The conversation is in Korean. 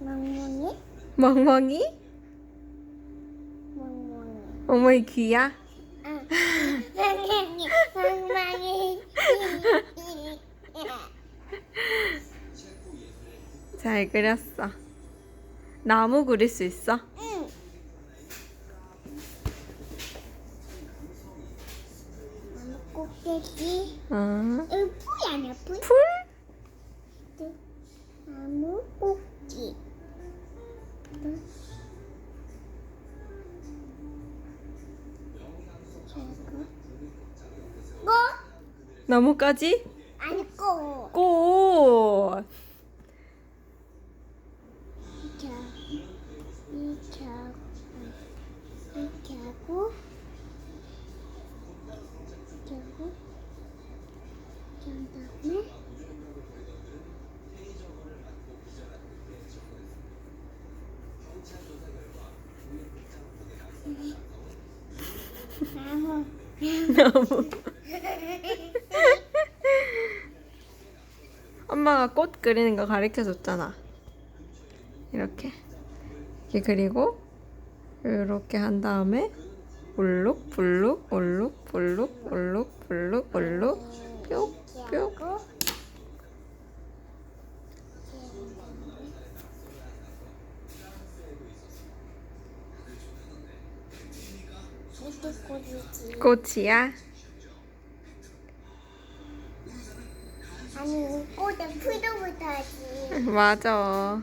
멍멍이? 멍멍이? 멍멍이. 어머, 귀야? 응. 멍멍이. 잘 그렸어. 나무 그릴 수 있어? 응. 나무 꼭대기. 어. 응, 풀이 아니야, 풀? 풀? 나무 꼭지. 뭐? 나무까지? 아니 꼬. 꽃. 다음에 나무. 엄마가 꽃 그리는 거 가르쳐 줬잖아. 이렇게. 이렇게 그리고 이렇게 한 다음에 올룩 블룩 올룩 블룩 올룩 블룩 올룩 뿅 이렇게 꼬리지. 꽃이야? 아니 꽃에 풀도 붙어야지. 맞아.